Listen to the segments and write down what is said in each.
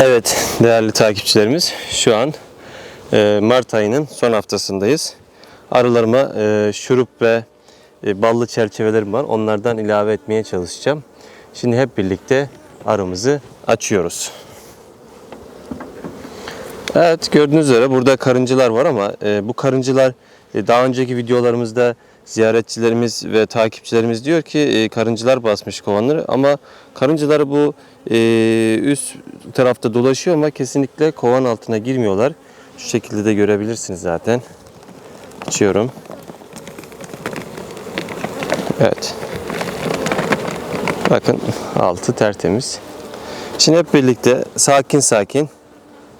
Evet değerli takipçilerimiz şu an e, Mart ayının son haftasındayız. Arılarıma e, şurup ve e, ballı çerçevelerim var. Onlardan ilave etmeye çalışacağım. Şimdi hep birlikte arımızı açıyoruz. Evet gördüğünüz üzere burada karıncılar var ama bu karıncılar daha önceki videolarımızda ziyaretçilerimiz ve takipçilerimiz diyor ki e, karıncılar basmış kovanları ama karıncılar bu e, üst tarafta dolaşıyor ama kesinlikle kovan altına girmiyorlar. Şu şekilde de görebilirsiniz zaten. Açıyorum. Evet. Bakın altı tertemiz. Şimdi hep birlikte sakin sakin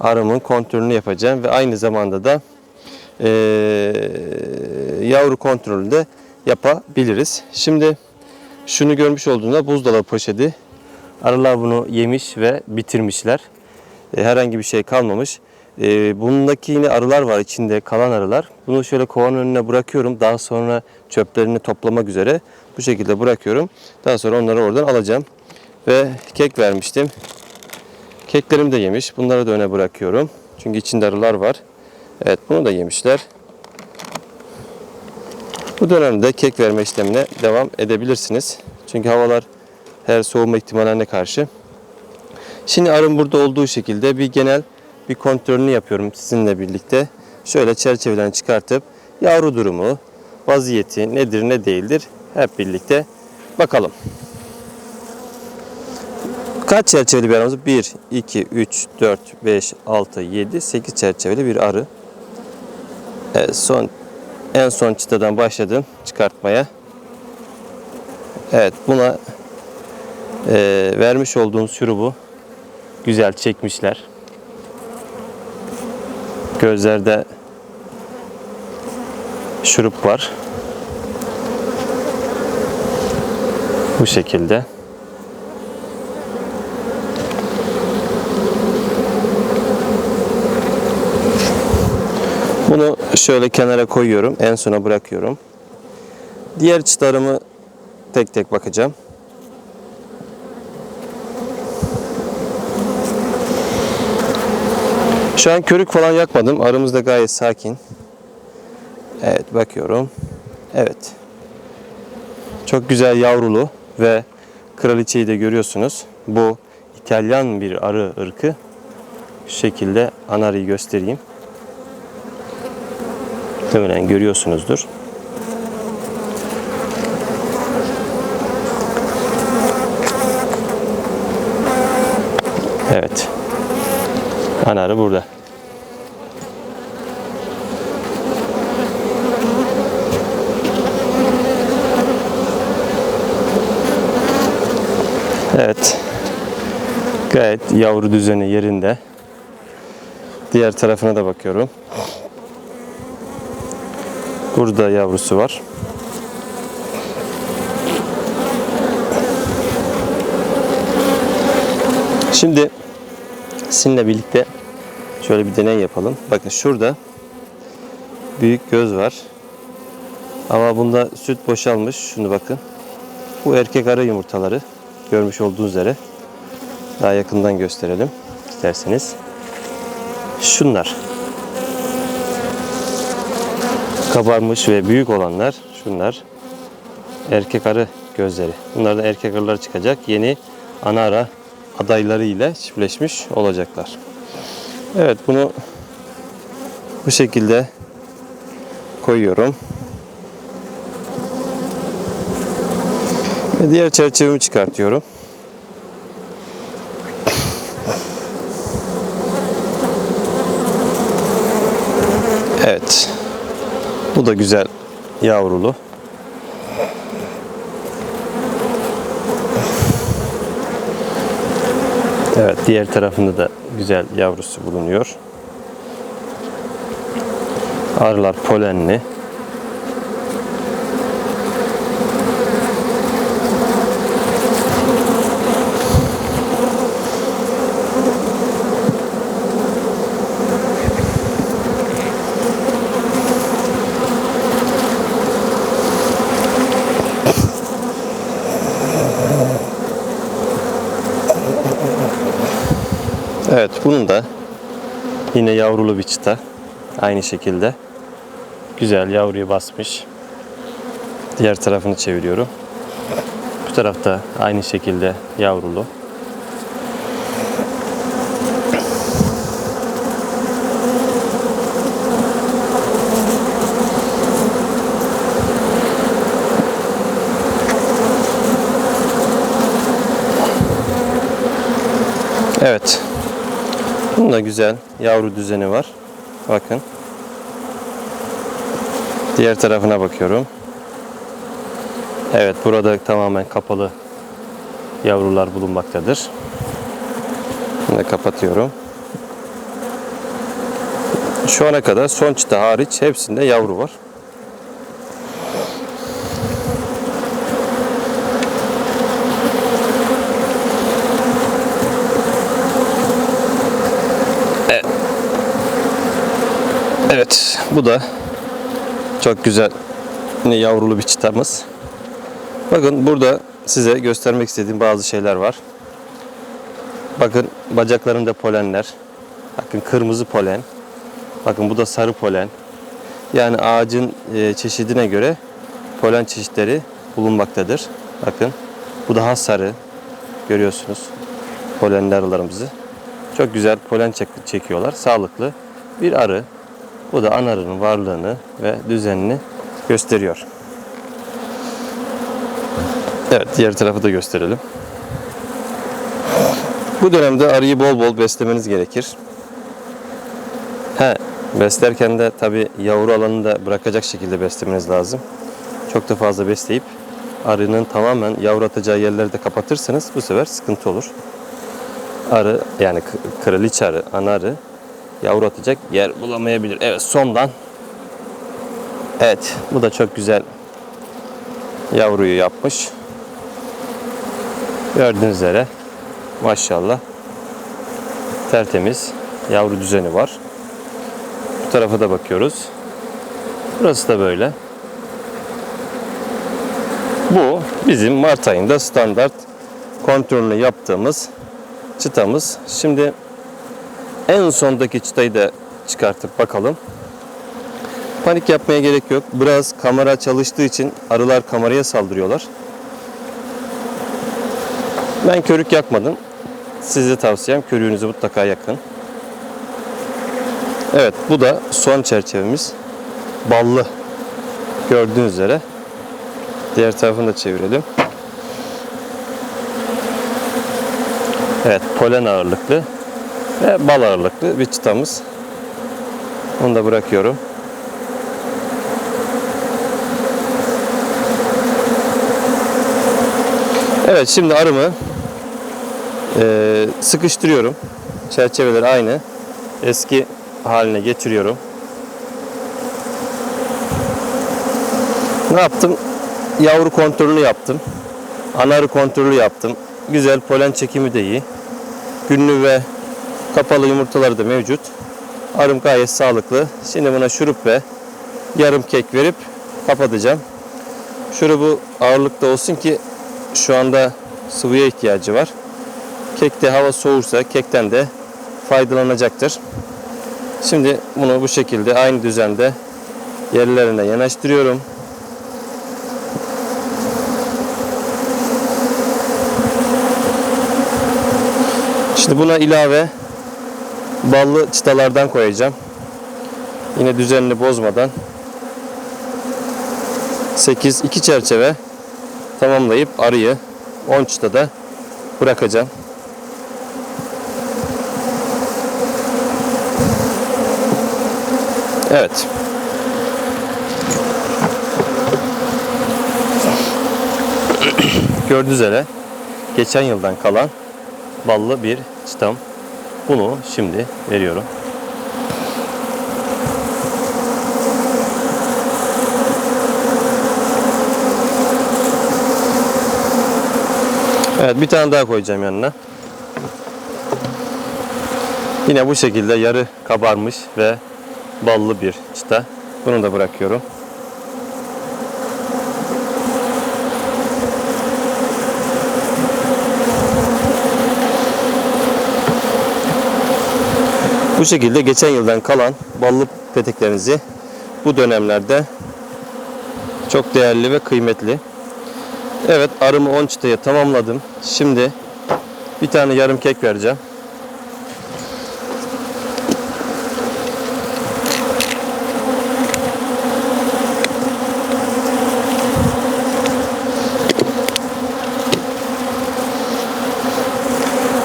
arımın kontrolünü yapacağım ve aynı zamanda da eee, yavru kontrolü de yapabiliriz. Şimdi şunu görmüş olduğunda buzdolabı poşeti. Arılar bunu yemiş ve bitirmişler. E, herhangi bir şey kalmamış. E, bundaki yine arılar var içinde kalan arılar. Bunu şöyle kovanın önüne bırakıyorum. Daha sonra çöplerini toplamak üzere bu şekilde bırakıyorum. Daha sonra onları oradan alacağım. Ve kek vermiştim. Keklerim de yemiş. Bunları da öne bırakıyorum. Çünkü içinde arılar var. Evet bunu da yemişler. Bu dönemde kek verme işlemine devam edebilirsiniz. Çünkü havalar her soğuma ihtimaline karşı. Şimdi arın burada olduğu şekilde bir genel bir kontrolünü yapıyorum sizinle birlikte. Şöyle çerçeveden çıkartıp yavru durumu, vaziyeti nedir ne değildir hep birlikte bakalım. Kaç çerçeveli bir arımız? 1, 2, 3, 4, 5, 6, 7, 8 çerçeveli bir arı. Evet, son en son çıtadan başladım çıkartmaya. Evet buna e, vermiş olduğunuz şurubu güzel çekmişler. Gözlerde şurup var. Bu şekilde. Bunu şöyle kenara koyuyorum. En sona bırakıyorum. Diğer çıtalarımı tek tek bakacağım. Şu an körük falan yakmadım. Aramızda gayet sakin. Evet bakıyorum. Evet. Çok güzel yavrulu ve kraliçeyi de görüyorsunuz. Bu İtalyan bir arı ırkı. Şu şekilde anarıyı göstereyim. Muhtemelen görüyorsunuzdur. Evet. Anarı burada. Evet. Gayet yavru düzeni yerinde. Diğer tarafına da bakıyorum. Burada yavrusu var. Şimdi sizinle birlikte şöyle bir deney yapalım. Bakın şurada büyük göz var. Ama bunda süt boşalmış. Şunu bakın. Bu erkek arı yumurtaları. Görmüş olduğunuz üzere. Daha yakından gösterelim isterseniz. Şunlar. Kabarmış ve büyük olanlar şunlar. Erkek arı gözleri. Bunlardan erkek arılar çıkacak. Yeni ana ara adayları ile çiftleşmiş olacaklar. Evet bunu bu şekilde koyuyorum. Ve diğer çerçevemi çıkartıyorum. Evet. Da güzel yavrulu. Evet, diğer tarafında da güzel yavrusu bulunuyor. Arılar polenli. Evet bunun da yine yavrulu bir çıta. Aynı şekilde. Güzel yavruyu basmış. Diğer tarafını çeviriyorum. Bu tarafta aynı şekilde yavrulu. Evet. Da güzel yavru düzeni var. Bakın. Diğer tarafına bakıyorum. Evet burada tamamen kapalı yavrular bulunmaktadır. Da kapatıyorum. Şu ana kadar son çıta hariç hepsinde yavru var. Evet, bu da çok güzel yine yavrulu bir çıtamız. Bakın burada size göstermek istediğim bazı şeyler var. Bakın bacaklarında polenler. Bakın kırmızı polen. Bakın bu da sarı polen. Yani ağacın e, çeşidine göre polen çeşitleri bulunmaktadır. Bakın bu daha sarı. Görüyorsunuz polenli arılarımızı. Çok güzel polen çek- çekiyorlar. Sağlıklı bir arı. Bu da ana arının varlığını ve düzenini gösteriyor. Evet, diğer tarafı da gösterelim. Bu dönemde arıyı bol bol beslemeniz gerekir. He, beslerken de tabi yavru alanını da bırakacak şekilde beslemeniz lazım. Çok da fazla besleyip arının tamamen yavru atacağı yerleri de kapatırsanız bu sefer sıkıntı olur. Arı yani kraliçe arı, ana arı yavru atacak yer bulamayabilir. Evet sondan. Evet bu da çok güzel yavruyu yapmış. Gördüğünüz üzere maşallah tertemiz yavru düzeni var. Bu tarafa da bakıyoruz. Burası da böyle. Bu bizim Mart ayında standart kontrolünü yaptığımız çıtamız. Şimdi en sondaki çıtayı da çıkartıp bakalım. Panik yapmaya gerek yok. Biraz kamera çalıştığı için arılar kameraya saldırıyorlar. Ben körük yakmadım. Size tavsiyem körüğünüzü mutlaka yakın. Evet bu da son çerçevemiz. Ballı. Gördüğünüz üzere. Diğer tarafını da çevirelim. Evet polen ağırlıklı ve bal ağırlıklı bir çıtamız. Onu da bırakıyorum. Evet şimdi arımı eee, sıkıştırıyorum. Çerçeveleri aynı. Eski haline getiriyorum. Ne yaptım? Yavru kontrolünü yaptım. Ana arı kontrolü yaptım. Güzel polen çekimi de iyi. Günlü ve kapalı yumurtaları da mevcut. Arım gayet sağlıklı. Şimdi buna şurup ve yarım kek verip kapatacağım. Şurubu ağırlıkta olsun ki şu anda sıvıya ihtiyacı var. Kekte hava soğursa kekten de faydalanacaktır. Şimdi bunu bu şekilde aynı düzende yerlerine yanaştırıyorum. Şimdi buna ilave ballı çıtalardan koyacağım. Yine düzenini bozmadan 8 2 çerçeve tamamlayıp arıyı 10 çıtada bırakacağım. Evet. Gördüğünüz üzere geçen yıldan kalan ballı bir çıtam. Bunu şimdi veriyorum. Evet bir tane daha koyacağım yanına. Yine bu şekilde yarı kabarmış ve ballı bir çıta. Bunu da bırakıyorum. Bu şekilde geçen yıldan kalan ballı peteklerinizi bu dönemlerde çok değerli ve kıymetli. Evet arımı 10 çıtaya tamamladım. Şimdi bir tane yarım kek vereceğim.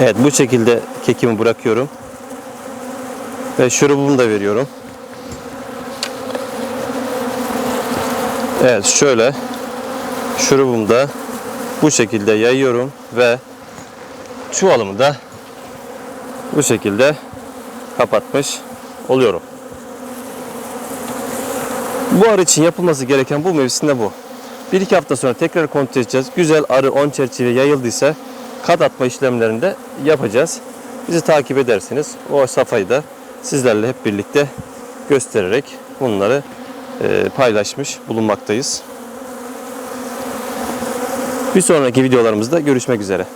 Evet bu şekilde kekimi bırakıyorum. Ve şurubumu da veriyorum. Evet şöyle şurubumu da bu şekilde yayıyorum ve çuvalımı da bu şekilde kapatmış oluyorum. Bu arı için yapılması gereken bu mevsimde bu. Bir iki hafta sonra tekrar kontrol edeceğiz. Güzel arı 10 çerçeve yayıldıysa kat atma işlemlerini de yapacağız. Bizi takip ederseniz o safhayı da sizlerle hep birlikte göstererek bunları e, paylaşmış bulunmaktayız. Bir sonraki videolarımızda görüşmek üzere.